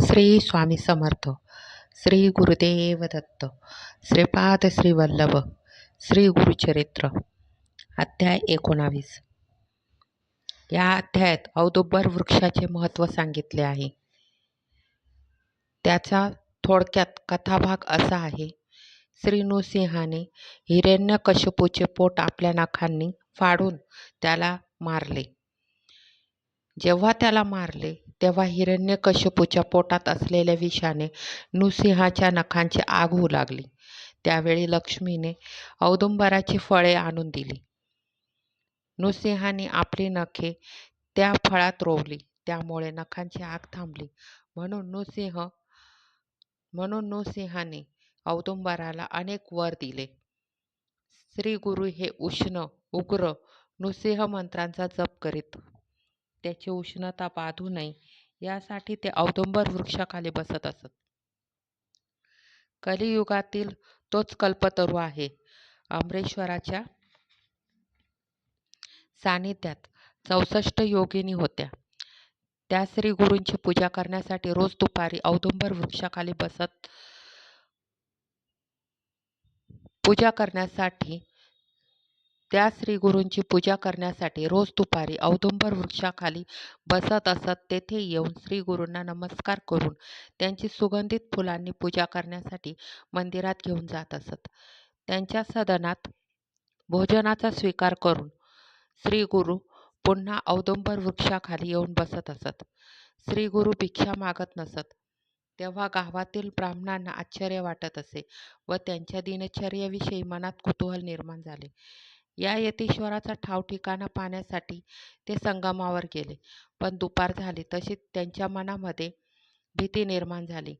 श्री स्वामी समर्थ श्री गुरुदेव दत्त श्रीपाद श्रीवल्लभ श्री गुरुचरित्र अध्याय एकोणावीस. या अध्यायात औदुंबर वृक्षाचे महत्त्व सांगितले आहे. त्याचा थोडक्यात कथाभाग असा आहे श्री नृसिंहाने हिरण्यकशिपूचे पोट आपल्या नखांनी फाडून त्याला मारले. जेव्हा त्याला मारले तेव्हा हिरण्यकश्यपूच्या पोटात असलेल्या विषाने नृसिंहाच्या नखांची आग होऊ लागली. त्यावेळी लक्ष्मीने औदुंबराची फळे आणून दिली. नृसिंहाने आपली नखे त्या फळात रोवली. त्यामुळे नखांची आग थांबली. म्हणून नृसिंह म्हणून नृसिंहाने औदुंबराला अनेक वर दिले. श्री गुरु हे उष्ण उग्र नृसिंह मंत्रांचा जप करीत. त्याची उष्णता बाधू नये यासाठी ते औदुंबर वृक्षाखाली बसत असत. कलियुगातील तोच कल्पतरू आहे. अमरेश्वराच्या सानिध्यात चौसष्ट योगिनी होत्या. त्या श्री गुरूंची पूजा करण्यासाठी रोज दुपारी औदुंबर वृक्षाखाली बसत पूजा करण्यासाठी त्या श्रीगुरूंची पूजा करण्यासाठी रोज दुपारी औदुंबर वृक्षाखाली बसत असत तेथे येऊन श्रीगुरूंना नमस्कार करून त्यांची सुगंधित फुलांनी पूजा करण्यासाठी मंदिरात घेऊन जात असत. त्यांच्या सदनात भोजनाचा स्वीकार करून श्री गुरु पुन्हा औदुंबर वृक्षाखाली येऊन बसत असत. श्री गुरु भिक्षा मागत नसत तेव्हा गावातील ब्राह्मणांना आश्चर्य वाटत असे व त्यांच्या दिनचर्येविषयी मनात कुतूहल निर्माण झाले. या यतीश्वराचा ठावठिकाणा पाहण्यासाठी ते संगमावर गेले. पण दुपार झाली तशी त्यांच्या मनामध्ये भीती निर्माण झाली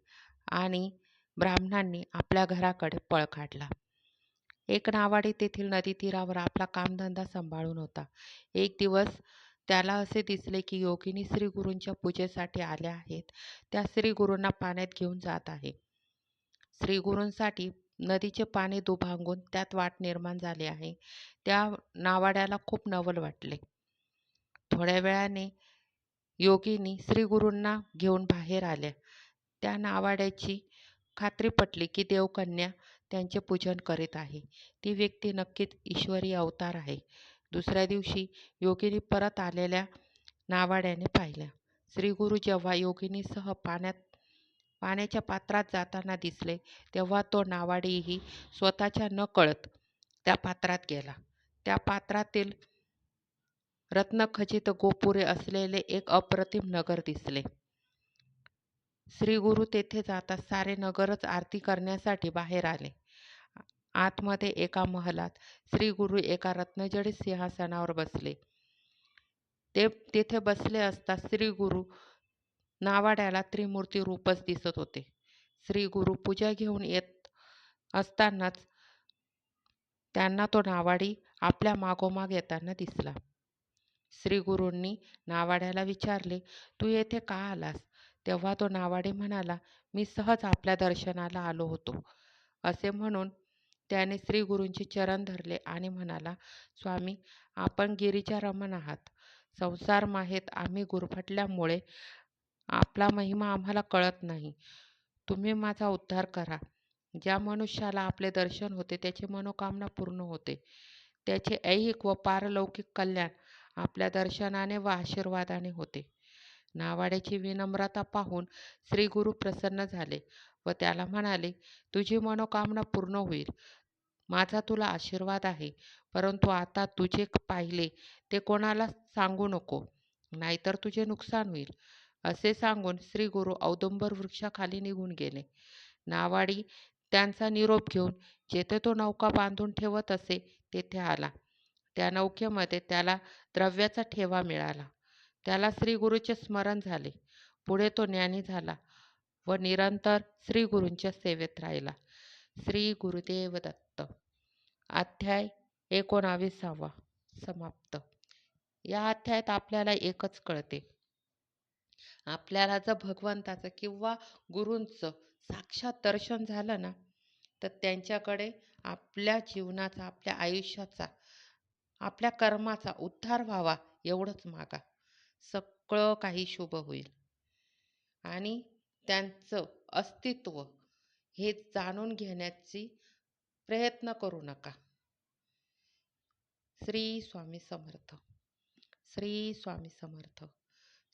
आणि ब्राह्मणांनी आपल्या घराकडे पळ काढला. एक नावाडी तेथील नदी तीरावर आपला कामधंदा सांभाळून होता. एक दिवस त्याला असे दिसले की योगिनी श्री गुरूंच्या पूजेसाठी आल्या आहेत. त्या श्री गुरूंना पाण्यात घेऊन जात आहे. श्री गुरूंसाठी नदीचे पाणी दुभांगून त्यात वाट निर्माण झाली आहे. त्या नावाड्याला खूप नवल वाटले. थोड्या वेळाने योगिनी श्रीगुरूंना घेऊन बाहेर आल्या. त्या नावाड्याची खात्री पटली की देवकन्या त्यांचे पूजन करीत आहे. ती व्यक्ती नक्कीच ईश्वरी अवतार आहे. दुसऱ्या दिवशी योगिनी परत आलेल्या नावाड्याने पाहिल्या. श्रीगुरू जेव्हा योगिनीसह पाण्यात पाण्याच्या पात्रात जाताना दिसले तेव्हा तो नावाडीही स्वतःच्या न कळत त्या पात्रात गेला. त्या पात्रातील रत्नखचित गोपुरे असलेले एक अप्रतिम नगर दिसले. श्री गुरु तेथे जाता सारे नगरच आरती करण्यासाठी बाहेर आले. आतमध्ये एका महलात श्री गुरु एका रत्नजडित सिंहासनावर बसले. ते तेथे बसले असता श्री गुरु नावाड्याला त्रिमूर्ती रूपच दिसत होते. श्री गुरु पूजा घेऊन येत असतानाच त्यांना तो नावाडी आपल्या मागोमाग येताना दिसला. श्री गुरूंनी नावाड्याला विचारले तू येथे का आलास? तेव्हा तो नावाडी म्हणाला मी सहज आपल्या दर्शनाला आलो होतो. असे म्हणून त्याने श्री गुरूंचे चरण धरले आणि म्हणाला स्वामी आपण गिरीच्या रमण आहात. संसार माहेत आम्ही गुरफटल्यामुळे आपला महिमा आम्हाला कळत नाही. तुम्ही माझा उद्धार करा. ज्या मनुष्याला आपले दर्शन होते त्याची मनोकामना पूर्ण होते. त्याचे ऐहिक व पारलौकिक कल्याण आपल्या दर्शनाने व आशीर्वादाने होते. नावाड्याची विनम्रता पाहून श्री गुरु प्रसन्न झाले व त्याला म्हणाले तुझी मनोकामना पूर्ण होईल. माझा तुला आशीर्वाद आहे. परंतु आता तुझे पाहिले ते कोणाला सांगू नको. नाहीतर तुझे नुकसान होईल. असे सांगून श्री गुरु औदुंबर वृक्षाखाली निघून गेले. नावाडी त्यांचा निरोप घेऊन जेथे तो नौका बांधून ठेवत असे तेथे आला. त्या नौकेमध्ये त्याला द्रव्याचा ठेवा मिळाला. त्याला श्री गुरुचे स्मरण झाले. पुढे तो ज्ञानी झाला व निरंतर श्री गुरूंच्या सेवेत राहिला. श्री गुरुदेव दत्त अध्याय एकोणावीसावा समाप्त. या अध्यायात आपल्याला एकच कळते. आपल्याला जर भगवंताचं किंवा गुरूंचं साक्षात दर्शन झालं ना तर त्यांच्याकडे आपल्या जीवनाचा आपल्या आयुष्याचा आपल्या कर्माचा उद्धार व्हावा एवढंच मागा. सगळं काही शुभ होईल. आणि त्यांचं अस्तित्व हे जाणून घेण्याची प्रयत्न करू नका. श्री स्वामी समर्थ. श्री स्वामी समर्थ.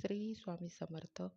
श्री स्वामी समर्थ.